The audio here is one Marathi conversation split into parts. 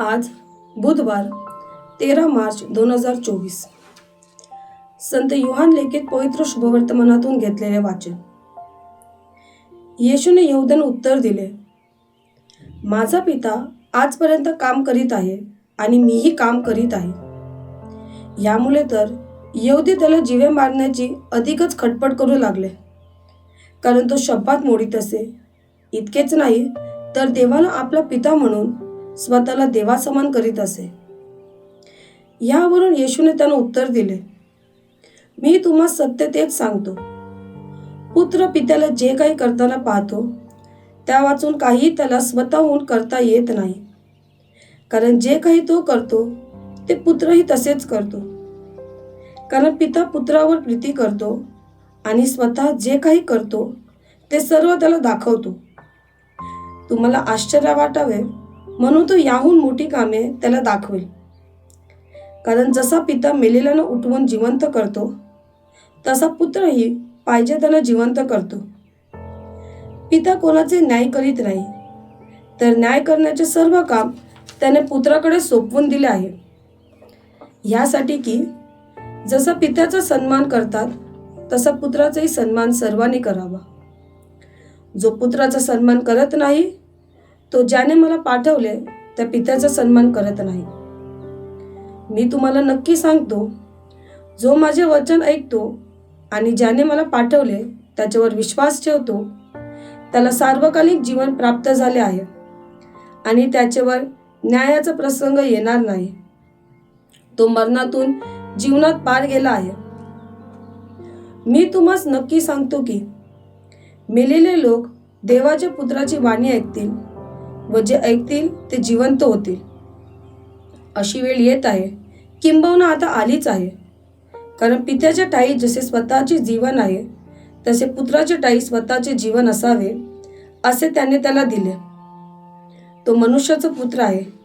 आज बुधवार तेरा मार्च दोन हजार चोवीस. संत युहान लेखित पवित्र शुभवर्तमानातून घेतलेले वाचन. येशूने यहुदन उत्तर दिले माझा पिता आजपर्यंत काम करीत आहे आणि मीही काम करीत आहे. यामुळे तर यहुदी त्याला जीवे मारण्याची अधिकच खटपट करू लागले. कारण तो शब्दात मोडीत असे. इतकेच नाही तर देवाला आपला पिता म्हणून स्वतःला देवासमान करीत असे. यावरून येशूने त्यानं उत्तर दिले मी तुम्हा सत्य तेच सांगतो. पुत्र पित्याला जे काही करताना पाहतो त्या वाचून काही त्याला स्वतःहून करता येत नाही. कारण जे काही तो करतो ते पुत्रही तसेच करतो. कारण पिता पुत्रावर प्रीती करतो आणि स्वतः जे काही करतो ते सर्व त्याला दाखवतो. तुम्हाला आश्चर्य वाटावे म्हणून तो याहून मोठी कामे त्याला दाखवेल. कारण जसा पिता मेलेल्यानं उठवून जिवंत करतो तसा पुत्रही पाहिजे त्याला जिवंत करतो. पिता कोणाचे न्याय करीत नाही तर न्याय करण्याचे सर्व काम त्याने पुत्राकडे सोपवून दिले आहे. यासाठी की जसा पित्याचा सन्मान करतात तसा पुत्राचाही सन्मान सर्वांनी करावा. जो पुत्राचा सन्मान करत नाही तो ज्याने मला पाठवले त्या पित्याचा सन्मान करत नाही. मी तुम्हाला नक्की सांगतो जो माझे वचन ऐकतो आणि ज्याने मला पाठवले त्याच्यावर विश्वास ठेवतो त्याला सार्वकालिक जीवन प्राप्त झाले आहे आणि त्याच्यावर न्यायाचा प्रसंग येणार नाही. तो मरणातून जीवनात पार गेला आहे. मी तुम्हास नक्की सांगतो की मेलेले लोक देवाच्या पुत्राची वाणी ऐकतील व जे ऐकतील ते जिवंत होतील. अशी वेळ येत आहे. किंबहुना आता आलीच आहे. कारण पित्याच्या ठाई जसे स्वतःचे जीवन आहे तसे पुत्राच्या ठाई स्वतःचे जीवन असावे असे त्याने त्याला दिले. तो मनुष्याचा पुत्र आहे.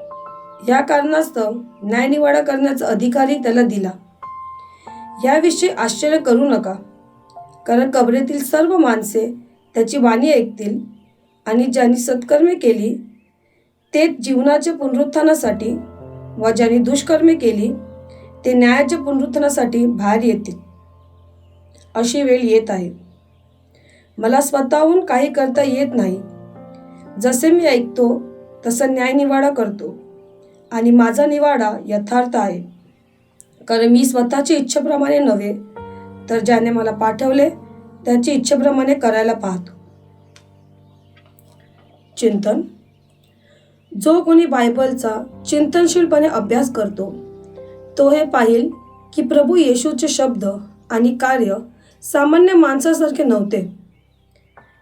या कारणास्तव न्यायनिवाडा करण्याचा अधिकारही त्याला दिला. याविषयी आश्चर्य करू नका. कारण कबरेतील सर्व माणसे त्याची वाणी ऐकतील आणि ज्यांनी सत्कर्मे केली ते जीवनाच्या पुनरुत्थानासाठी व ज्यांनी दुष्कर्मे केली ते न्यायाच्या पुनरुत्थानासाठी बाहेर येतील. अशी वेळ येत आहे. मला स्वतःहून काही करता येत नाही. जसे मी ऐकतो तसा न्यायनिवाडा करतो. आणि माझा निवाडा यथार्थ आहे. कारण मी स्वतःच्या इच्छेप्रमाणे नव्हे तर ज्याने मला पाठवले त्याची इच्छेप्रमाणे करायला पाहतो. चिंतन जो कोणी बायबलचा चिंतनशीलपणे अभ्यास करतो तो हे पाहिल की प्रभू येशूचे शब्द आणि कार्य सामान्य माणसासारखे नव्हते.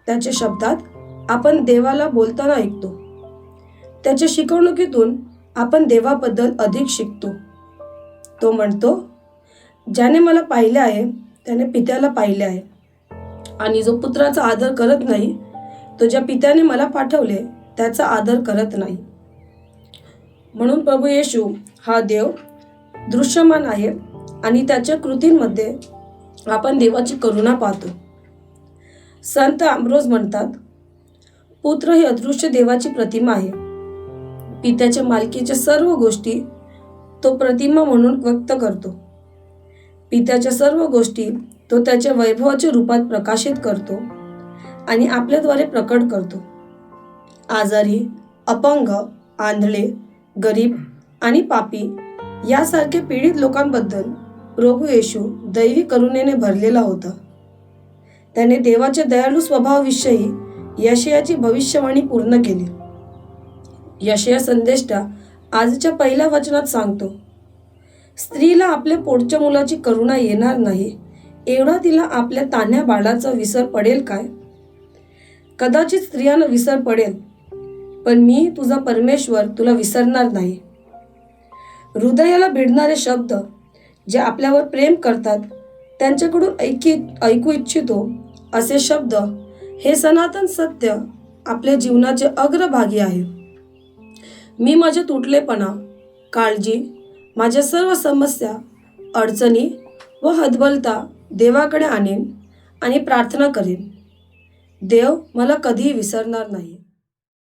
त्याच्या शब्दात आपण देवाला बोलताना ऐकतो. त्याच्या शिकवणुकीतून आपण देवाबद्दल अधिक शिकतो. तो म्हणतो ज्याने मला पाहिले आहे त्याने पित्याला पाहिले आहे. आणि जो पुत्राचा आदर करत नाही तो ज्या पित्याने मला पाठवले त्याचा आदर करत नाही. म्हणून प्रभू येशू हा देव दृश्यमान आहे आणि त्याच्या कृतींमध्ये आपण देवाची करुणा पाहतो. संत आमरोज म्हणतात पुत्र ही अदृश्य देवाची प्रतिमा आहे. पित्याच्या मालकीच्या सर्व गोष्टी तो प्रतिमा म्हणून व्यक्त करतो. पित्याच्या सर्व गोष्टी तो त्याच्या वैभवाच्या रूपात प्रकाशित करतो आणि आपल्याद्वारे प्रकट करतो. आजारी अपंग आंधळे गरीब आणि पापी यासारख्या पीडित लोकांबद्दल प्रभू येशू दैवी करुणेने भरलेला होता. त्याने देवाच्या दयाळू स्वभावाविषयी यशयाची भविष्यवाणी पूर्ण केली. यशया संदेष्टा आजच्या पहिल्या वचनात सांगतो स्त्रीला आपल्या पोटच्या मुलाची करुणा येणार नाही एवढा तिला आपल्या तान्ह्या बाळाचा विसर पडेल काय? कदाचित स्त्रियांना विसर पडेल पण मी तुझा परमेश्वर तुला विसरणार नाही. हृदयाला भिडणारे शब्द जे आपल्यावर प्रेम करतात त्यांच्याकडून ऐकी ऐकू इच्छितो असे शब्द हे सनातन सत्य आपल्या जीवनाचे अग्रभागी आहे मी माझे तुटलेपणा काळजी माझ्या सर्व समस्या अडचणी व हतबलता देवाकडे आणेन आणि प्रार्थना करेन. देव मला कधीही विसरणार नाही.